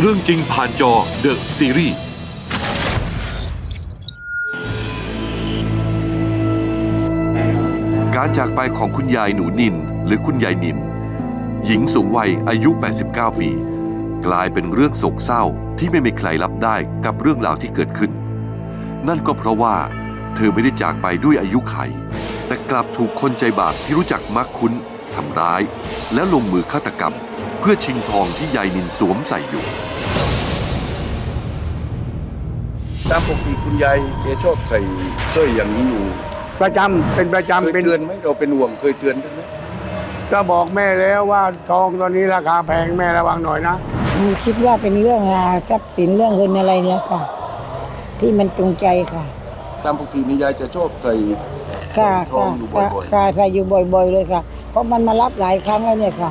เรื่องจริงผ่านจอ The Series การจากไปของคุณยายหนูนิน หรือคุณยายนิน หญิงสูงวัยอายุ 89 ปี กลายเป็นเรื่องโศกเศร้าที่ไม่มีใครรับได้กับเรื่องราวที่เกิดขึ้น นั่นก็เพราะว่า เธอไม่ได้จากไปด้วยอายุไข แต่กลับถูกคนใจบาปที่รู้จักมักคุ้น ทำร้าย และลงมือฆาตกรรม เพื่อชิงทองที่ยายนินสวมใส่อยู่ ตามปกติคุณยายแกชอบใส่สร้อยอย่างนี้อยู่ประจำเป็นประจำเคยเป็นเตือนไหมเราเป็นห่วงเคยเตือนใช่ไหมก็บอกแม่แล้วว่าทองตอนนี้ราคาแพงแม่ระวังหน่อยนะ หนูคิดว่าเป็นเรื่องอ่าทรัพย์สินเรื่องเงินอะไรเนี่ยค่ะ ที่มันจงใจค่ะตามปกตินี่ยายจะชอบใส่ ค่ะทอค่ะงอยู่บ่ค่ะอยๆ ค่ะใส่อยู่บ่อย ๆ เลยค่ะเพ ราะมันมารับหลายครั้งแล้วเนี่ยค่ะ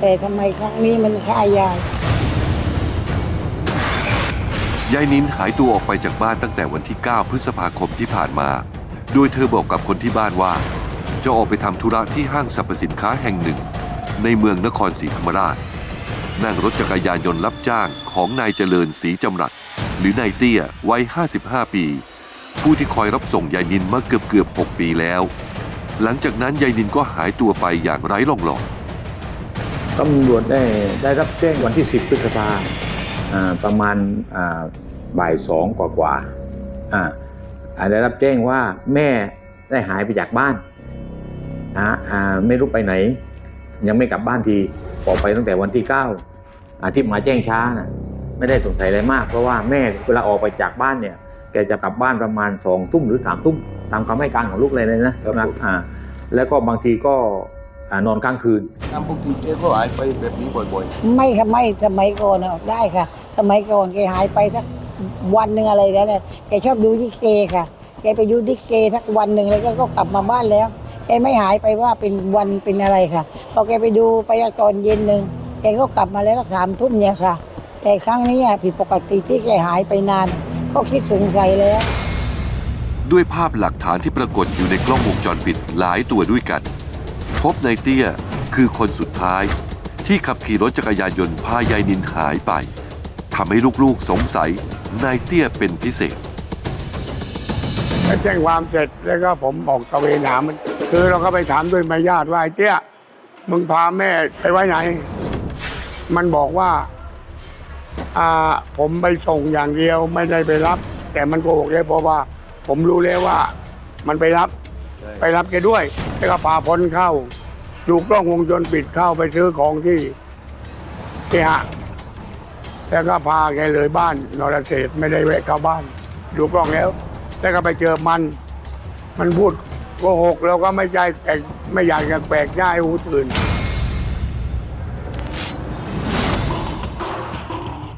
แต่ทำไมครั้งนี้มันฆ่ายาย ยายนินหายตัวออกไปจากบ้านตั้งแต่วันที่ 9 พฤษภาคมที่ผ่านมา โดยเธอบอกกับคนที่บ้านว่า จะออกไปทำธุระที่ห้างสรรพสินค้าแห่งหนึ่ง ในเมืองนครศรีธรรมราช นั่งรถจักรยานยนต์รับจ้างของนายเจริญศรีจำรัดหรือนายเตี้ยวัย 55 ปี ผู้ที่คอยรับส่งยายนินมาเกือบเกือบๆ6ปีแล้ว หลังจากนั้นยายนินก็หายตัวไปอย่างไร้ร่องรอย ตำรวจได้ได้รับแจ้งวันที่ 10พฤษภาอ่าประมาณอ่าบ่ายสองกว่ากว่าๆอ่าอ่าได้รับแจ้งว่าแม่ได้หายไปจากบ้านนะอ่าไม่รู้ไปไหน ยังไม่กลับบ้านทีออกไปตั้งแต่วันที่9อาที่หมาแจ้งช้านะไม่ได้สงสัยอะไรมาก เพราะว่าแม่เวลาออกไปจากบ้านเนี่ยแกจะกลับบ้านประมาณสองทุ่มหรือสามทุ่ม ตามคำให้การของลูกเลยนะนะอ่าแล้วก็บางทีก็อ่านอนกลางคืน ตามปกติแกก็หายไปแบบนี้บ่อยไม่ค่ะไม่สมัยก่อนอะได้ค่ะ สมัยก่อนแกหายไปสักวันหนึ่งอะไรแล้วแหละแกชอบดูดิเกค่ะ แกไปดูดิเกสักวันหนึ่งแล้วก็กลับมาบ้านแล้วแกไม่หายไปว่าเป็นวันเป็นอะไรค่ะ พอแกไปดูไปตอนเย็นหนึ่งแกก็กลับมาแล้วสักสามทุ่มเนี่ยค่ะ แต่ครั้งนี้อะผิดปกติที่แกหายไปนาน ก็คิดสงสัยแล้ว ด้วยภาพหลักฐานที่ปรากฏอยู่ในกล้องวงจรปิดหลายตัวด้วยกัน พบนายเตี้ยคือคนสุดท้าย ที่ขับขี่รถจักรยานยนต์พายายนินหายไปทำให้ลูกๆสงสัยนายเตี้ยเป็นพิเศษ แจ้งความเสร็จแล้วก็ผมออกตระเวนหามัน คือเราก็ไปถามด้วยมายาทว่าไอ้เตี้ยมึงพาแม่ไปไว้ไหน มันบอกว่าอ่าผมไปส่งอย่างเดียวไม่ได้ไปรับ แต่มันโกหกเลยเพราะว่า ผมรู้แล้วว่า มันไปรับๆไปรับแกด้วยแล้วก็พาพ้นเข้า ดูกล้องวงจรปิดเข้าไปซื้อของที่เคหะแล้วก็พาแกเลยบ้านนรเศรษฐ์ไม่ได้แวะเข้าบ้าน ดูกล้องแล้ว แล้วก็ไปเจอมัน มันพูดโกหกเราก็ไม่ใจแต่ไม่อยากจะแปลกหน้าให้หูตื่น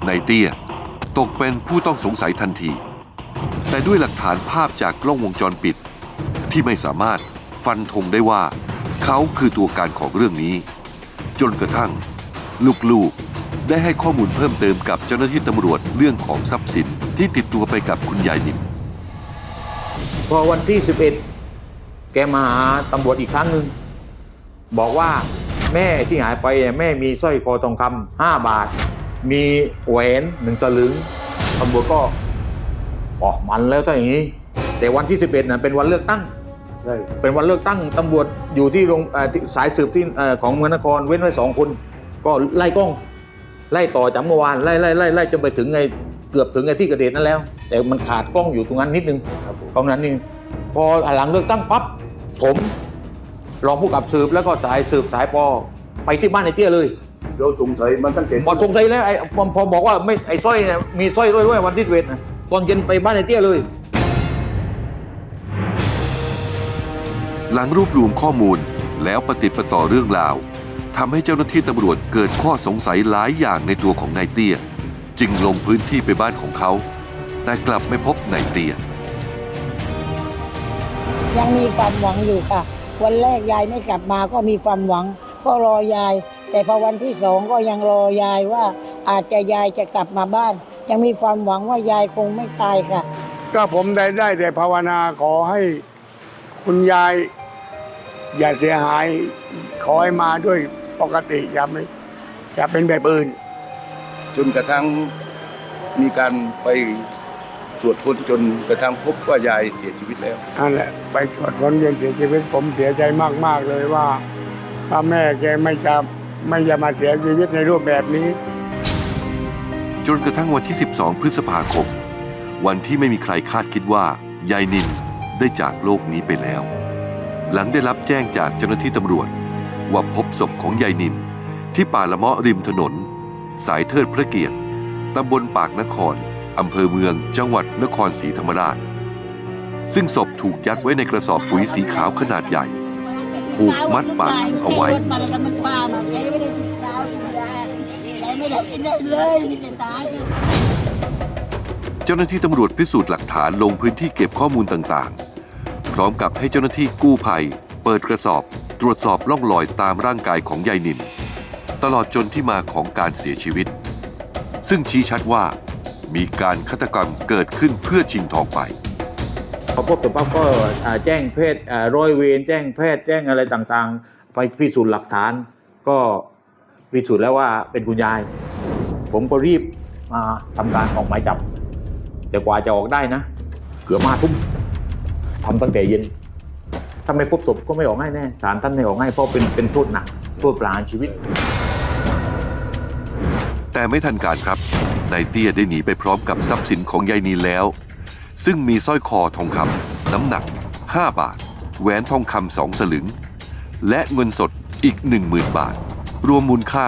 นายเตี้ย ตกเป็นผู้ต้องสงสัยทันที แต่ด้วยหลักฐานภาพจากกล้องวงจรปิด ที่ไม่สามารถฟันธงได้ว่า เขาคือตัวการของเรื่องนี้ จนกระทั่ง ลูกๆ ได้ให้ข้อมูลเพิ่มเติมกับเจ้าหน้าที่ตำรวจเรื่องของทรัพย์สินที่ติดตัวไปกับคุณยายนินพอวันที่ 11 แกมาหาตำรวจอีกครั้งหนึ่งบอกว่าแม่ที่หายไปแม่มีสร้อยคอทองคำห้าบาท มีแหวนหนึ่งสลึงตำรวจก็ อ๋อมันแล้วถ้าอย่างนี้ แต่วันที่ 11น่ะเป็นวันเลือกตั้ง ใช่เป็นวันเลือกตั้งตำรวจอยู่ที่โรงเอ่อที่สายสืบที่เอ่อของเมืองนครเว้นไว้สองคน ก็ไล่กล้อง ไล่ต่อจากเมื่อวานไล่ไล่ไล่ไล่จนไปถึงไอ้เกือบถึงไอ้ที่เกระเดตนั่นแล้ว แต่มันขาดกล้องอยู่ตรงนั้นนิดนึง ครับผม ตรงนั้นนี่พอหลังเลือกตั้งปั๊บผมรองผู้กับสืบแล้วก็สายสืบสายปอไปที่บ้านไอ้เตี้ยเลยเราสงสัยมันตั้งแต่พอสงสัยแล้วไอ้พอพอบอกว่าไม่ไอ้สร้อยเนี่ยมีสร้อยด้วยด้วยวันที่เวทนะ ตอนเย็นไปบ้านไอ้เตี้ยเลย หลังรวบรวมข้อมูลแล้วปฏิดประต่อเรื่องราวทำให้เจ้าหน้าที่ตำรวจเกิดข้อสงสัยหลายอย่างในตัวของนายเตี้ย จึงลงพื้นที่ไปบ้านของเขา แต่กลับไม่พบนายเตี้ย ยังมีความหวังอยู่ค่ะ วันแรกยายไม่กลับมาก็มีความหวัง ก็รอยาย แต่พอวันที่สองก็ยังรอยายว่าอาจจะยายจะกลับมาบ้าน ยังมีความหวังว่ายายคงไม่ตายค่ะ ก็ผมได้ได้แต่ภาวนาขอให้คุณยาย อย่าเสียหาย ขอให้มาด้วยปกติอย่าไม่อย่าเป็นแบบอื่น จนกระทั่งมีการไปตรวจค้นจนกระทั่งพบว่ายายเสียชีวิตแล้วนั่นแหละไปตรวจคนย็นเสียชีวิตผมเสียใจมาก ๆ เลยว่าว่าแม่แกไม่จะไม่จะมาเสียชีวิตในรูปแบบนี้ จนกระทั่งวันที่ 12 พฤษภาคม วันที่ไม่มีใครคาดคิดว่ายายนินได้จากโลกนี้ไปแล้ว หลังได้รับแจ้งจากเจ้าหน้าที่ตำรวจ ว่าพบศพของยายนิน ที่ป่าละเมาะริมถนน สายเทิดพระเกียรติตำบลปากนครอำเภอเมืองจังหวัดนครศรีธรรมราช ซึ่งศพถูกยัดไว้ในกระสอบปุ๋ยสีขาวขนาดใหญ่ ผูกมัดปากเอาไว้ กไม่ได้เลยมีแต่ตายเจ้าหน้าที่ตำรวจพิสูจน์หลักฐานลงพื้นที่เก็บข้อมูลต่างๆ พร้อมกับให้เจ้าหน้าที่กู้ภัย เปิดกระสอบ ตรวจสอบร่องรอยตามร่างกายของยายนิน ตลอดจนที่มาของการเสียชีวิต ซึ่งชี้ชัดว่า มีการฆาตกรรมเกิดขึ้นเพื่อชิงทองไป พอพบตัวปั๊บก็อ่าแจ้งเพศอ่าร้อยเวรแจ้งแพทย์แจ้งอะไรต่างๆ ไปพิสูจน์หลักฐานก็ พิสูจน์แล้วว่าเป็นคุณยาย ผมก็รีบมาทำการออกหมายจับ แต่กว่าจะออกได้นะเกือบมาทุ่มทำตั้งแต่เย็น ถ้าไม่พบศพก็ไม่ออกง่ายแน่ศาลท่านไม่ออกง่ายเพราะเป็นเป็นโทษหนักโทษประหารชีวิต แต่ไม่ทันการครับนายเตี้ยได้หนีไปพร้อมกับทรัพย์สินของยายนีแล้ว ซึ่งมีสร้อยคอทองคำน้ำหนัก 5 บาท แหวนทองคำสองสลึง และเงินสดอีก 10,000 บาท รวมมูลค่า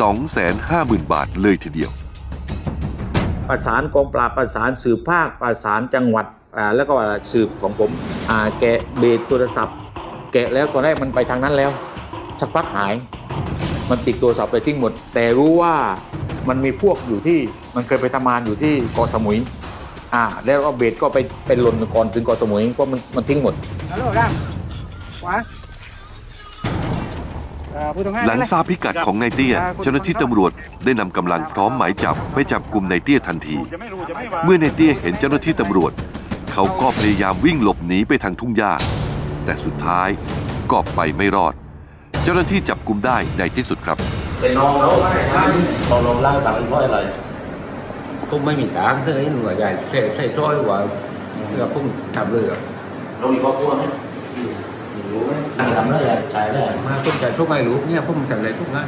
250,000 บาทเลยทีเดียว ประสานกองปราบประสานสืบภาคประสานจังหวัดอ่าแล้วก็สืบของผมอ่าแกะเบรโทรศัพท์ แกะแล้วตอนแรกมันไปทางนั้นแล้วสักพักหาย มันติดโทรศัพท์ไปทิ้งหมด แต่รู้ว่ามันมีพวกอยู่ที่มันเคยไปทำงานอยู่ที่เกาะสมุยอ่าแล้วก็เบรก็ไปเป็นหล่นก่อนถึงเกาะสมุยเพราะมันมันทิ้งหมดฮัลโหลดังขวาเอ่อผู้ต้องหาหลังทราบพิกัดของนายเตี้ย เจ้าหน้าที่ตำรวจได้นำกำลังพร้อมหมายจับไปจับกลุ่มนายเตี้ยทันที เมื่อนายเตี้ยเห็นเจ้าหน้าที่ตำรวจ เขาก็พยายามวิ่งหลบหนีไปทางทุ่งหญ้า แต่สุดท้ายก็ไปไม่รอด เจ้าหน้าที่จับกลุ่มได้ในที่สุดครับเป็นน้องเราเราลองเล่าให้ฟังเพราะอะไรผมไม่มีตังค์เท่านี้หนูใหญ่ใส่ใส่ซอยว่าเพื่อผมทำเลยอะเรามีครอบครัวไหม รู้ไหมทำได้ยังใช้ได้ยังมาผมจ่ายทุกไอ้ลูกเนี่ยผมทำอะไรทุกงาน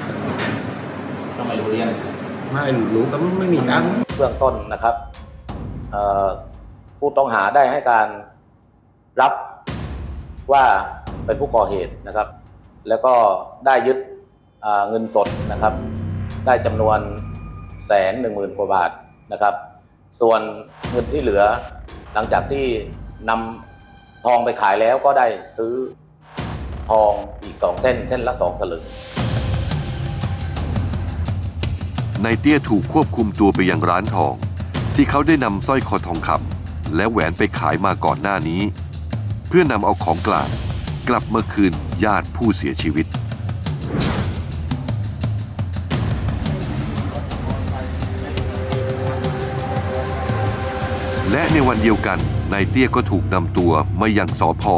ทำไมรู้เรียนมาไอ้ลูกก็ไม่มีตังค์เบื้องต้นนะครับเอ่อผู้ต้องหาได้ให้การรับว่าเป็นผู้ก่อเหตุนะครับ แล้วก็ได้ยึดอ่าเงินสดนะครับ ได้จำนวนแสนหนึ่งหมื่นกว่าบาทนะครับ ส่วนเงินที่เหลือหลังจากที่นำทองไปขายแล้วก็ได้ซื้อ ทองอีกสองเส้น เส้นละสองสลึงนายเตี้ยถูกควบคุมตัวไปยังร้านทอง ที่เขาได้นำสร้อยคอทองคำและแหวนไปขายมาก่อนหน้านี้ เพื่อนำเอาของกลางกลับมาคืนญาติผู้เสียชีวิต และในวันเดียวกันนายเตี้ยก็ถูกนำตัวมายังสอพอ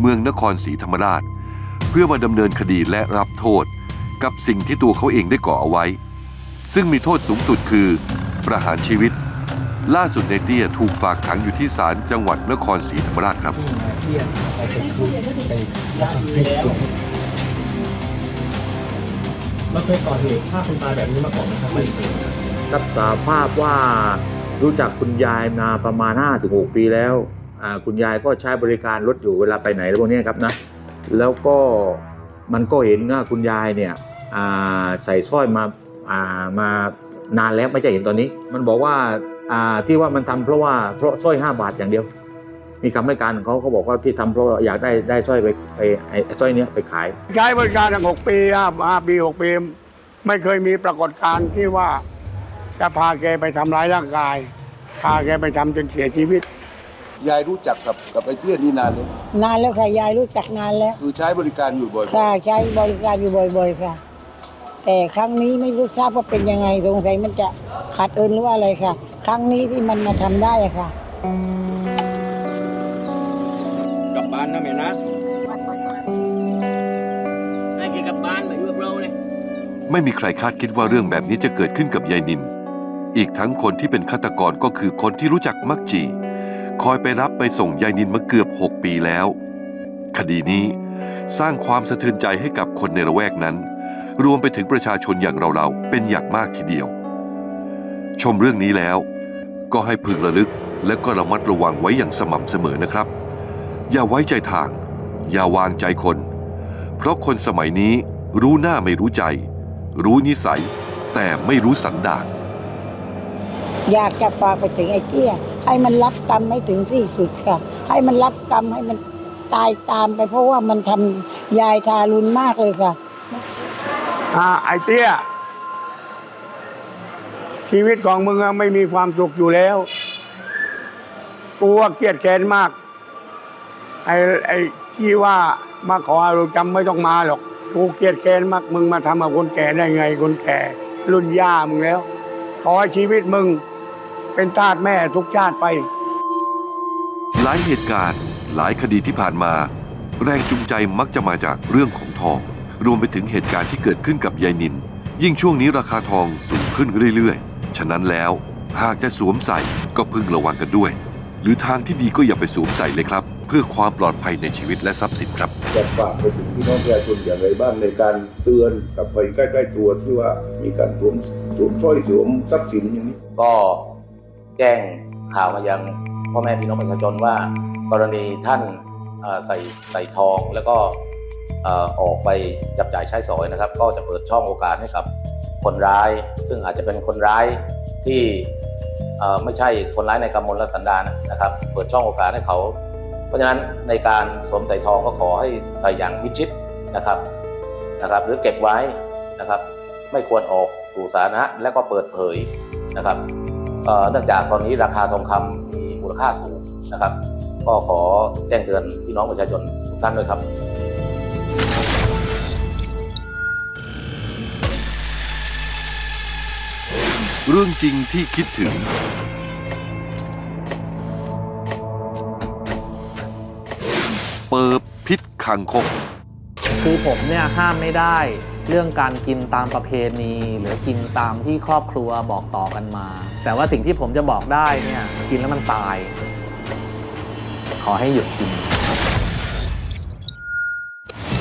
เมืองนครศรีธรรมราช เพื่อมาดำเนินคดีและรับโทษ กับสิ่งที่ตัวเขาเองได้ก่อเอาไว้ ซึ่งมีโทษสูงสุดคือ ประหารชีวิต ล่าสุดในเตี้ยถูกฝากขังอยู่ที่ศาลจังหวัดนครศรีธรรมราชครับ เราเคยก่อเหตุฆ่าคนตายแบบนี้มาก่อนไหมครับไม่เคยรับสารภาพว่ารู้จักคุณยายมาประมาณ5ถึง6ปีแล้วอ่าคุณยายก็ใช้บริการรถอยู่เวลาไปไหนแล้วพวกเนี้ยครับนะ แล้วก็มันก็เห็นว่าคุณยายเนี่ยใส่สร้อยมาามานานแล้วไม่ใช่เห็นตอนนี้ มันบอกว่าาที่ว่ามันทำเพราะว่าเพราะสร้อย5บาทอย่างเดียว มีคำให้การของเขาเขาบอกว่าที่ทำเพราะอยากได้ได้สร้อยไปไปไอ้สร้อยเนี้ยไปขายใช้บริการตั้งหกปีห้าปีหกปี ไม่เคยมีปรากฏการณ์ที่ว่าจะพาแกไปทำร้ายร่างกาย พาแกไปทำจนเสียชีวิต ยายรู้จักกับกับไอ้เตี้ยนี่นานเลยนานแล้วค่ะยายรู้จักนานแล้ว คือใช้บริการอยู่บ่อยค่ะใช้บริการอยู่บ่อยๆค่ะ แต่ครั้งนี้ไม่รู้ทราบว่าเป็นยังไงสงสัยมันจะขัดเอินหรือว่าอะไรค่ะ ครั้งนี้ที่มันมาทำได้อะค่ะกลับบ้านนะแม่นะให้แกกลับบ้านมาอยู่กับเราเลยไม่มีใครคาดคิดว่าเรื่องแบบนี้จะเกิดขึ้นกับยายนิน อีกทั้งคนที่เป็นฆาตกรก็คือคนที่รู้จักมักจี คอยไปรับไปส่งยายนินมาเกือบ 6 ปีแล้ว คดีนี้สร้างความสะเทือนใจให้กับคนในละแวกนั้น รวมไปถึงประชาชนอย่างเราๆ เป็นอย่างมากทีเดียว ชมเรื่องนี้แล้ว ก็ให้พึงระลึกและก็ระมัดระวังไว้อย่างสม่ำเสมอนะครับ อย่าไว้ใจทาง อย่าวางใจคน เพราะคนสมัยนี้รู้หน้าไม่รู้ใจ รู้นิสัย แต่ไม่รู้สันดานอยากจะฝากไปถึงไอ้เตี้ย ให้มันรับกรรมให้ถึงที่สุดค่ะ ให้มันรับกรรมให้มันตายตามไปเพราะว่ามันทำยายทารุณมากเลยค่ะ อ่าไอเตี้ย ชีวิตของมึงอะไม่มีความสุขอยู่แล้ว กูว่าเครียดแค้นมาก ไอไอที่ว่ามาขออารมณ์จำไม่ต้องมาหรอก กูเครียดแค้นมาก มึงมาทำกับคนแก่ได้ไงคนแก่ รุ่นย่ามึงแล้ว ขอให้ชีวิตมึง เป็นทาสแม่ทุกชาติไป หลายเหตุการณ์ หลายคดีที่ผ่านมา แรงจูงใจมักจะมาจากเรื่องของทอง รวมไปถึงเหตุการณ์ที่เกิดขึ้นกับยายนิน ยิ่งช่วงนี้ราคาทองสูงขึ้นเรื่อยๆ ฉะนั้นแล้ว หากจะสวมใส่ก็พึงระวังกันด้วย หรือทางที่ดีก็อย่าไปสวมใส่เลยครับ เพื่อความปลอดภัยในชีวิตและทรัพย์สินครับ จะฝากไปถึงพี่น้องประชาชนอย่างไรบ้างในการเตือนกับไปใกล้ ๆ ตัวที่ว่ามีการสวมสวมสร้อยสวมทรัพย์สินอย่างนี้ ก็ แจ้งข่าวมายังพ่อแม่พี่น้องประชาชนว่า กรณีท่านใส่ใส่ทองแล้วก็ออกไปจับจ่ายใช้สอยนะครับ ก็จะเปิดช่องโอกาสให้กับคนร้าย ซึ่งอาจจะเป็นคนร้ายที่ไม่ใช่คนร้ายในกำมลและสันดานนะครับ เปิดช่องโอกาสให้เขา เพราะฉะนั้นในการสวมใส่ทองก็ขอให้ใส่อย่างมิดชิดนะครับนะครับ หรือเก็บไว้นะครับ ไม่ควรออกสู่สาธารณะและก็เปิดเผยนะครับ เอ่อเนื่องจากตอนนี้ราคาทองคำมีมูลค่าสูงนะครับ ก็ขอแจ้งเตือนพี่น้องประชาชนทุกท่านด้วยครับเรื่องจริงที่คิดถึง เปิบพิษคังคกคือผมเนี่ยห้ามไม่ได้ เรื่องการกินตามประเพณี หรือกินตามที่ครอบครัวบอกต่อกันมา แต่ว่าสิ่งที่ผมจะบอกได้เนี่ยกินแล้วมันตาย ขอให้หยุดกิน